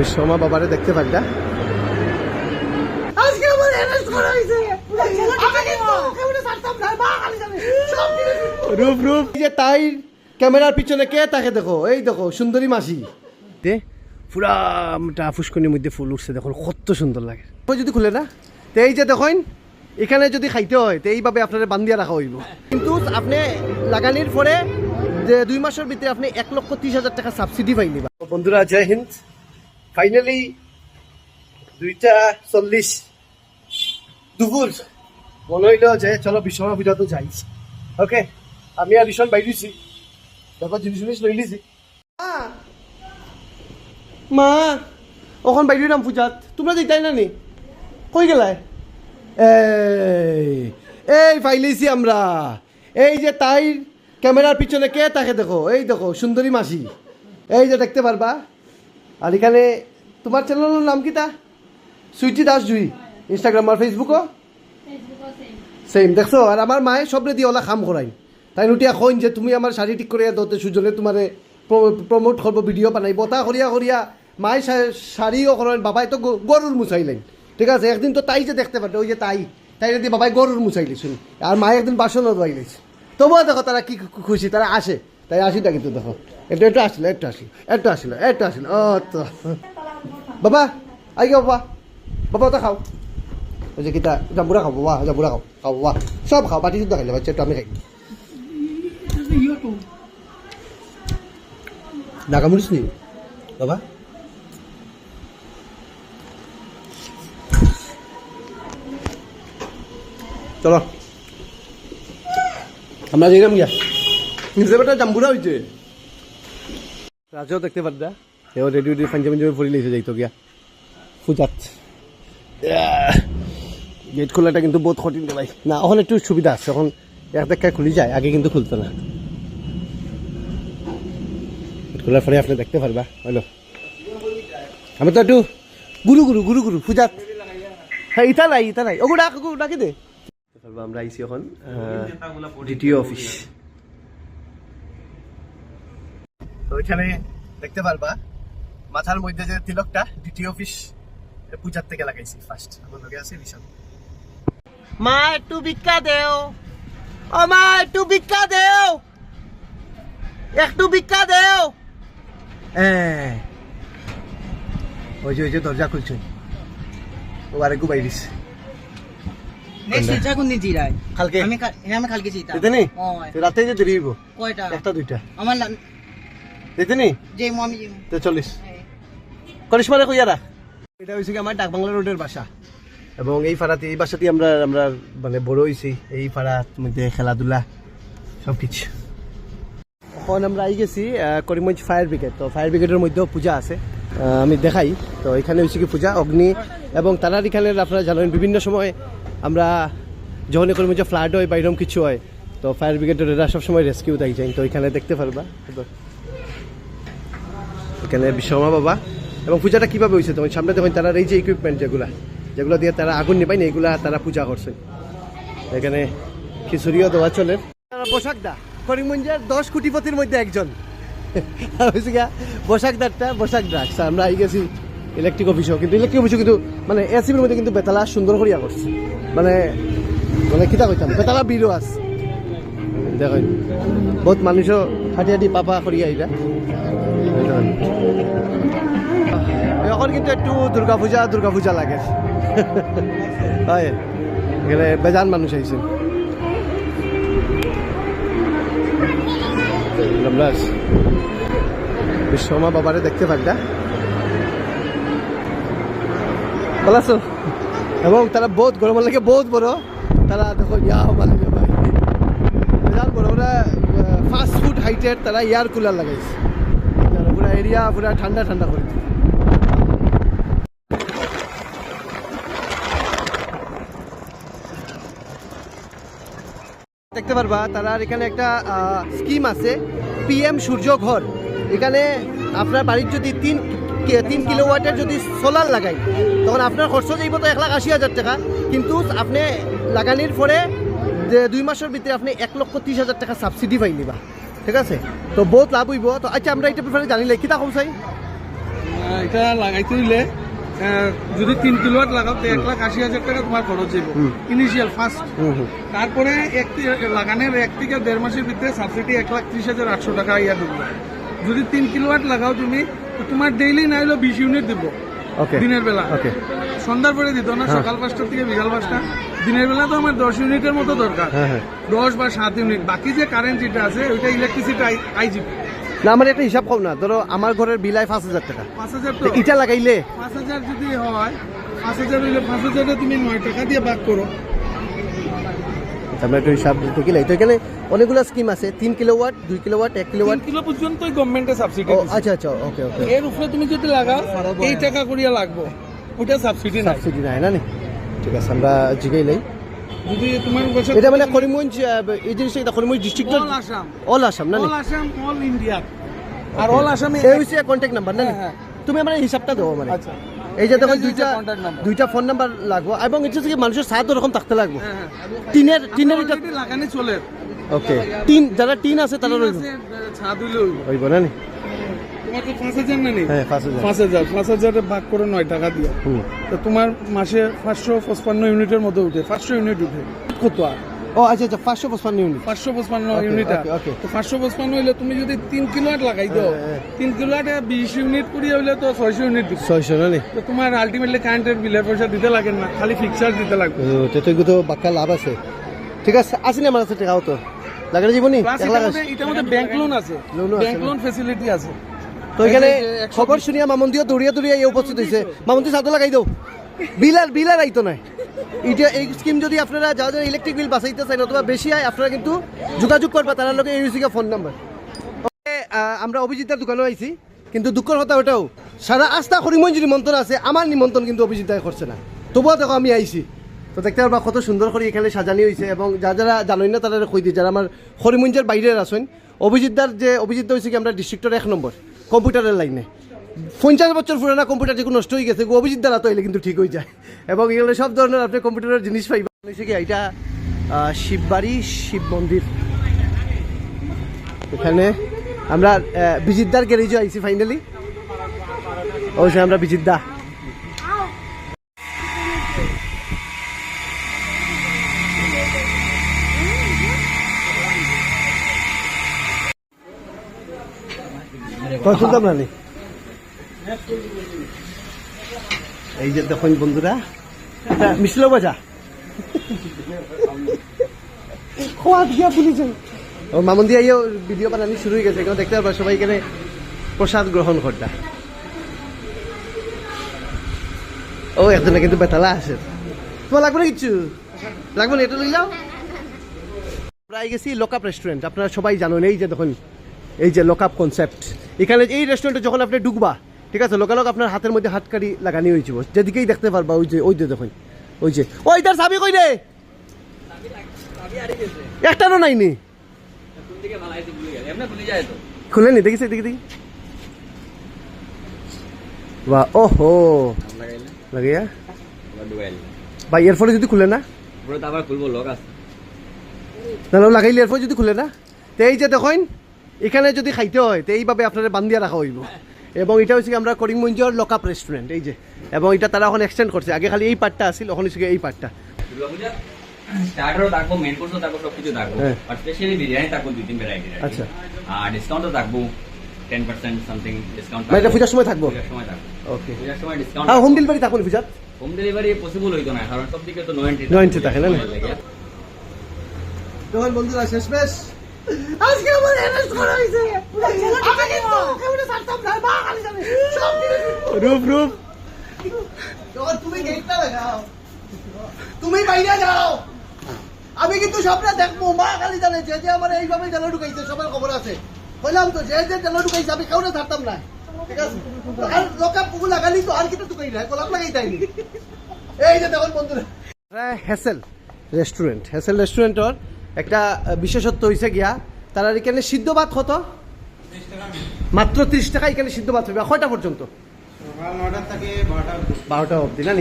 বিশ্বমা বাবারে দেখতে পারটা আজকে আমার অ্যারেস্ট করা হয়েছে। রূপ রূপ যে তাই ক্যামেরার পিছনে কে তাকে দেখো? এই দেখো সুন্দরী মাসি। দে পুরা মোটা ফুসকুনির মধ্যে ফুল উঠছে দেখো কত সুন্দর লাগে। ওই যদি খুলে না? তো এই যে দেখেন এখানে যদি খাইতে হয় তো এইভাবে আপনারা বান্ধিয়া রাখা হইব। কিন্তু আপনি লাগানির পরে যে দুই মাসের ভিতরে আপনি এক লক্ষ ত্রিশ হাজার টাকা সাবসিডি পাই নিবা বন্ধুরা জয় হিন্দ। ফাইনালি দুইটা চল্লিশ। দুপুর মনে হইল যে চলো বিশ্বমা পূজা তো যাই। ওকে আমি আর রিশন বাইরেছি দেখো জিনিস জিনিস লই লিছি। মা। ওখন বাইরে নাম পূজাত। তোমরা যেতাই না নি কই গেলাই? এই এই পাইলেছি আমরা। এই যে তাই ক্যামেরার পিছনে কে তাকে দেখো? এই দেখো সুন্দরী মাসি। এই যে দেখতে পারবা। আর এখানে তোমার চ্যানেলের নাম কি তা? সুইটি দাস জুই। ইনস্টাগ্রাম আর ফেসবুকও সেম দেখছ? আর আমার মায়ে সবরে দিয়ে ওলা কাম করাই তাই নুটিয়া কইন যে তুমি আমার শাড়ি ঠিক করিয়া দতে সুজনে তোমারে প্রমোট করব ভিডিও বানাইব। তা করিয়া করিয়া মায়ে শাড়িও করেন বাবাই তো গরুর মুছাইলেন। ঠিক আছে? একদিন তো তাই যে দেখতে পারে ওই যে তাই। তাই দিয়ে বাবাই গরুর মুছাইলেছেন আর মায়ে একদিন বাসনও ধোয়াইলেছে তবুও দেখো তারা কি খুশি তারা আসে। তাই আসিটা কিন্তু দেখো। একটু একটু আসলো একটু আসলো একটু আসলো একটু আসলো। ও তো। বাবা, আই গে বাবা। বাবা তো খাও। ওই যে কিতা জাম্বুরা খাব বাহ জাম্বুরা খাও খাব বাহ সব খাও, বাটি শুদ্ধ খাইলে বাচ্চা একটু আমি খাই। ঢাকা মুড়িস নি? বাবা। চলো। আমরা যাইলাম গিয়া। নিজে বেটা জাম্বুরা হয়েছে রাজও দেখতে পারদা। এও রেডি রেডি পাঞ্জাবি পাঞ্জাবি পরি লিখে যাইতো গিয়া। পূজাত গেট খোলাটা কিন্তু বহুত কঠিন ভাই। না, এখন একটু সুবিধা আছে, এখন এক দেখায় খুলি যায়, আগে কিন্তু খুলতো না। গেট খোলার পরে আপনি দেখতে পারবা। হলো আমি তো একটু গুরু গুরু গুরু গুরু পূজাত হ্যাঁ ইতা নাই ইতা নাই। ওগু ডাক ওগু ডাকি দে আমরা আইছি এখন দ্বিতীয় অফিস তো ওইখানে দেখতে পারবা মাথার মধ্যে যে তিলকটা দ্বিতীয় অফিস পূজার থেকে লাগাইছি ফার্স্ট আমার লগে আছে রিশন মা একটু ভিক্ষা দেও। ও মা একটু ভিক্ষা দেও। একটু ভিক্ষা দেও। ওই যে ওই যে দরজা খুলছেন ও আরেকটু বাইরিস নেক্সট ইচ্ছা কোন দিন কালকে? আমি হ্যাঁ আমি কালকে চিতা দিতে নি ওই রাতে যে দেরি হইব? কয়টা? একটা দুইটা। আমার না- দিতে নি যে আমি তো চল্লিশ করিশ্মারে কইয়া রাখ এটা হয়েছে কি আমার ডাকবাংলা রোডের বাসা। এবং এই পাড়াতে এই বাসাতে আমরা আমরা মানে বড় হয়েছি এই পাড়ার মধ্যে খেলাধুলা সব কিছু এখন আমরা আই গেছি করিমগঞ্জ ফায়ার ব্রিগেড। তো ফায়ার ব্রিগেডের মধ্যেও পূজা আছে। আমি দেখাই। তো এখানে হয়েছে কি পূজা অগ্নি এবং তারার এখানে আপনারা জানেন বিভিন্ন সময় আমরা যখন করিমগঞ্জে ফ্লাড হয় বা এরকম কিছু হয় তো ফায়ার ব্রিগেডের এরা সবসময় রেস্কিউ দেয় যায় তো এখানে দেখতে পারবা। এখানে বিশ্বমা বাবা। এবং পূজাটা কীভাবে হয়েছে? তোমার সামনে দেখুন তারা এই যে ইকুইপমেন্ট যেগুলা, যেগুলো দিয়ে তারা আগুন নিপাই না এগুলা তারা পূজা করছে। এখানে খিচুড়িও দেওয়া চলে। পোশাক দা করিমগঞ্জের দশ কোটিপতির মধ্যে একজন। হয়েছে গা বসাকদারটা বসাক দাস আমরা আই গেছি ইলেকট্রিক অফিসও কিন্তু ইলেকট্রিক অফিসও কিন্তু মানে এসিবির মধ্যে কিন্তু বেতালা সুন্দর করিয়া করছে। মানে মানে কিতা কইতাম, বেতালা বিরো আছে। দেখেন, বহুত মানুষও হাঁটি হাঁটি পাপা করিয়া আইলা এখন কিন্তু একটু দুর্গা পূজা দুর্গা পূজা লাগে। হয় এখানে বেজান মানুষ আইছে রামদাস বিশ্বমা বাবারে দেখতে পারটা ভালো আছো এবং তারা বহুত গরম লাগে, বহুত বড়। তারা দেখো, ইয়া মালিক ভাই। বেজান বড় বড় ফাস্ট ফুড হাইটের তারা এয়ার কুলার লাগাইছে। পুরা এরিয়া পুরা ঠান্ডা ঠান্ডা করে। দেখতে পারবা, তারা এখানে একটা স্কিম আছে। পিএম সূর্য ঘর। এখানে আপনার বাড়ির যদি তিন তিন কিলো ওয়াটের যদি সোলার লাগাই, তখন আপনার খরচ যাইব তো এক লাখ আশি হাজার টাকা। কিন্তু আপনি লাগানির পরে যে দুই মাসের ভিতরে আপনি এক লক্ষ ত্রিশ হাজার টাকা সাবসিডি পাই নিবা। ঠিক আছে? তো বহুত লাভ হইব। তো আচ্ছা আমরা এটা ব্যাপারে জানিলে, কিতা কম চাই? এটা লাগাইতে যদি তিন কিলোয়াট লাগাও তো এক লাখ আশি হাজার টাকা তোমার খরচ হইব। ইনিশিয়াল ফার্স্ট তারপরে এক লাগানোর এক থেকে দেড় মাসের ভিতরে সাবসিডি এক লাখ ত্রিশ হাজার আটশো টাকা ইয়া দেবো যদি তিন কিলোয়াট লাগাও তুমি তোমার ডেইলি না হলেও বিশ ইউনিট দিব। দিনের বেলা। সন্ধ্যার পরে দিত না হ্যাঁ। সকাল পাঁচটা থেকে বিকাল পাঁচটা। দিনের বেলা তো আমার দশ ইউনিটের মতো দরকার। হ্যাঁ হ্যাঁ। দশ বা সাত ইউনিট বাকি যে কারেন্ট যেটা আছে ওইটা ইলেকট্রিসিটি আইজিপি না আমার একটা হিসাব কম না। ধরো আমার ঘরের বিলাই পাঁচ হাজার টাকা। ইটা লাগাইলে? পাঁচ হাজার যদি হয় পাঁচ হাজার হইলে পাঁচ হাজারে তুমি নয় টাকা দিয়ে ভাগ করো। আমরা একটু হিসাব দিতে গেলে তো এখানে অনেকগুলো স্কিম আছে। তিন কিলোওয়াট দুই কিলোওয়াট এক তিন কিলোওয়াট কিলো পর্যন্তই গভর্নমেন্টে সাবসিডি আচ্ছা আচ্ছা ওকে ওকে। এর উপরে তুমি যদি লাগাও এই টাকা করিয়া লাগবো। ওটা সাবসিডি নাই। সাবসিডি নাই না ঠিক আছে আমরা যদি তোমার বছর এটা মানে করিমগঞ্জ এই জিনিসটা এটা করিমগঞ্জ ডিস্ট্রিক্টের অল আসাম অল আসাম না অল আসাম অল ইন্ডিয়া আর অল আসামে এই হচ্ছে কন্ট্যাক্ট নাম্বার না। তুমি আমার হিসাবটা দেবো মানে আচ্ছা। এই যে দেখো দুইটা। দুইটা ফোন নাম্বার লাগবো। এবং এটা হচ্ছে কি মানুষের সাত রকম থাকতে লাগবো। হ্যাঁ হ্যাঁ। টিনের টিনের এটা লাগানি চলে। ওকে টিন যারা টিন আছে তারা রইব। ছাদ হইলে। হইব। না নি? তোমার পাঁচ হাজার না নেই? হ্যাঁ পাঁচ হাজার। পাঁচ হাজারে। ভাগ করে নয় টাকা দিয়ে। তো তোমার মাসে পাঁচশো পঁচপান্ন ইউনিটের মধ্যে উঠে পাঁচশো ইউনিট উঠে। কত আর? ও আচ্ছা আচ্ছা পাঁচশো পঁচপান্ন ইউনিট। পাঁচশো পঁচপান্ন ইউনিট okay, okay. তো পাঁচশো পঁচপান্ন হইলে তুমি যদি তিন কিলোয়াট লাগাই দাও হ্যাঁ, হ্যাঁ। বিশ ইউনিট করি হইলে তো ছয়শো ইউনিট ছয়শো না তো তোমার আলটিমেটলি কারেন্টের বিলের পয়সা দিতে লাগে না খালি ফিক্সার দিতে লাগবে। ও, তো তো বাক্কা লাভ আছে। ঠিক আছে আছে না আমার কাছে টাকাও তো লাগানো মধ্যে ব্যাংক লোন আছে। ব্যাংক লোন ফেসিলিটি আছে। তো এখানে যে খবর শুনিয়া মামন্দিও দৌড়িয়া দৌড়িয়া এই উপস্থিত হয়েছে মামন্দি সাদা লাগাই দাও। বিল আর বিল আর আইতো নাই। এটা এই স্কিম যদি আপনারা যারা যারা ইলেকট্রিক বিল বাঁচাইতে চান অথবা বেশি হয় আপনারা কিন্তু যোগাযোগ করবা তার এই হচ্ছে ফোন নাম্বার আমরা অভিজিতার দোকানে আইছি কিন্তু দুঃখের কথা ওটাও সারা আস্থা করিমন যে নিমন্ত্রণ আছে আমার নিমন্ত্রণ কিন্তু অভিজিতায় করছে না। তবুও দেখো আমি আইছি। তো দেখতে পারবা কত সুন্দর করে এখানে সাজানি হয়েছে এবং যা যারা জানোই না তারা কই দিই যারা আমার হরিমঞ্জের বাইরে আছেন অভিজিৎদার যে অভিজিৎ হয়েছে কি আমরা ডিস্ট্রিক্টের এক নম্বর। কম্পিউটারের লাইনে। পঞ্চাশ বছর পুরানা কম্পিউটার যেগুলো নষ্ট হয়ে গেছে অভিজিৎ দ্বারা তো এলে কিন্তু ঠিক হয়ে যায়। এবং এগুলো সব ধরনের আপনি কম্পিউটারের জিনিস পাইবেন কি এটা শিববাড়ি শিব মন্দির। এখানে আমরা বিজিদ্দার গ্যারেজও গ্যারেজে আইছি ফাইনালি অবশ্যই আমরা বিজিতদা। শুনতাম না এই যে দেখুন বন্ধুরা এটা মিশল বাজা খোয়া দিয়া পুলিশ ও মামুন দিয়া ভিডিও বানানি শুরু হয়ে গেছে এখানে দেখতে পারবা সবাই এখানে প্রসাদ গ্রহণ করতা ও একজনে কিন্তু বেতালা আছে। তোমার লাগবে না কিচ্ছু লাগবে না এটা লই যাও আই গেছি লোকাপ রেস্টুরেন্ট আপনারা সবাই জানেন এই যে দেখুন। এই যে লোকাপ কনসেপ্ট এখানে এই রেস্টুরেন্টে যখন আপনি ঢুকবা ঠিক আছে লোকালক আপনার হাতের মধ্যে হাতকারি লাগানি হয়েছে যেদিকেই দেখতে পারবা ওই যে ওই যে দেখুন ওই যে। ওই তার চাবি কই রে? একটারও নাইনি। খুলেনি দেখিস দেখি দেখি বা ওহো। লাগিয়া ভাই এর ফলে যদি খুলে না? আবার খুলবো লোক আছে। লাগাইলে এরপর যদি খুলে না? তো এই যে দেখুন এখানে যদি খাইতে হয় তো এইভাবে আপনারা বান্ধিয়া রাখা হইব। এবং এটা হচ্ছে আমরা করিমগঞ্জের লকআপ রেস্টুরেন্ট এই যে। এবং এটা তারা এখন এক্সটেন্ড করছে। আগে খালি এই পার্টটা আছিল এখন হচ্ছে এই পার্টটা স্টার্টারও থাকব মেন কোর্সও থাকব সব থাকব। হ্যাঁ। আর স্পেশালি বিরিয়ানি থাকব দুই তিন ভ্যারাইটি আচ্ছা। আর ডিসকাউন্টও থাকব টেন পার্সেন্ট সামথিং ডিসকাউন্ট মানে এটা পূজার সময় থাকব? পূজার সময় থাকব। ওকে পূজার সময় ডিসকাউন্ট হ্যাঁ home delivery home delivery possible হইতো না কারণ সব দিকে তো নো এন্ট্রি No entry থাকে। না? তখন বন্ধুরা শেষ বেশ আজকে আমার অ্যারেস্ট করা হয়েছে। আমি কিন্তু কেমনে ছাড়তাম না মা খালি যাবে। সব দিনে রূপ রূপ। তুমি গেটটা লাগাও। তুমি বাইরে যাও। আমি কিন্তু সবটা দেখব মা খালি জানে যে যে আমার এইভাবে জানো ঢুকাইছে সবার খবর আছে। বললাম তো যে যে জানো ঢুকাইছে আমি কাউরে ছাড়তাম না? ঠিক আছে? আর লোকা পুকু লাগালি তো আর কিন্তু ঢুকাই না গোলাপ লাগাই তাইনি এই যে দেখুন বন্ধুরা। হেসেল রেস্টুরেন্ট হেসেল রেস্টুরেন্টর একটা বিশেষত্ব হয়েছে গিয়া, তারা এখানে সিদ্ধ ভাত কত? মাত্র ত্রিশ টাকা এখানে সিদ্ধ ভাত হবে। কয়টা পর্যন্ত? বারোটা অবধি না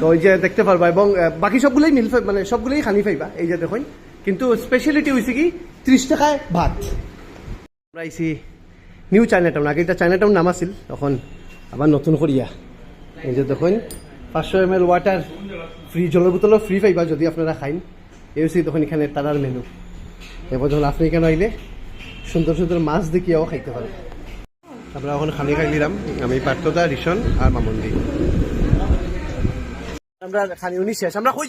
তো ওই যে দেখতে পারবা, এবং বাকি সবগুলোই মিল মানে সবগুলোই খানি পাইবা এই যে দেখুন। কিন্তু স্পেশালিটি হয়েছে কি, ত্রিশ টাকায় ভাত। আমরা আইসি নিউ চাইনা টাউন আগে এটা চাইনা টাউন নাম আছিল তখন আবার নতুন করিয়া। এই যে দেখুন, পাঁচশো এম এল ওয়াটার ফ্রি জলের বোতলও ফ্রি পাইবা যদি আপনারা খাইন। হচ্ছে তখন এখানে তারার মেনু এবার যখন আপনি এখানে আইলে সুন্দর সুন্দর মাছ দেখিয়াও খাইতে পারে আমরা এখন খানি খাই নিলাম। আমি পার্থদা রিশন আর মামন্দি। আমরা খানি উনি শেষ। আমরা কই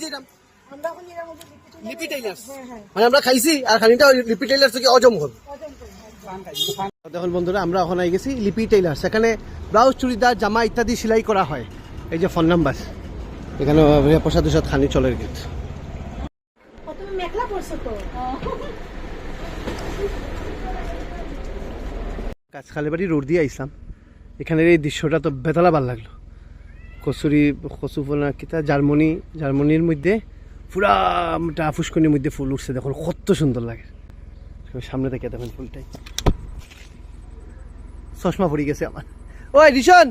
হ্যাঁ মানে আমরা খাইছি আর খানিটা লিপি টেইলার্স থেকে অজম হল। দেখুন বন্ধুরা আমরা এখন আই গেছি লিপি এখানে ব্লাউজ চুড়িদার জামা ইত্যাদি সেলাই করা হয়। এই যে ফোন নাম্বার। এখানে প্রসাদ খানি চলের তুমি কাছখালি বাড়ি রোড দিয়ে আইসাম এখানের এই দৃশ্যটা তো বেতলা ভালো লাগল। কচুরি কচুপনা কিতা, জার্মানি, জার্মানির মধ্যে পুরা ফুসকুনির মধ্যে ফুল উঠছে, দেখুন কত সুন্দর লাগে। সামনে থেকে দেখুন ফুলটাই। চশমা পড়ে গেছে আমার। ওই, রিশন!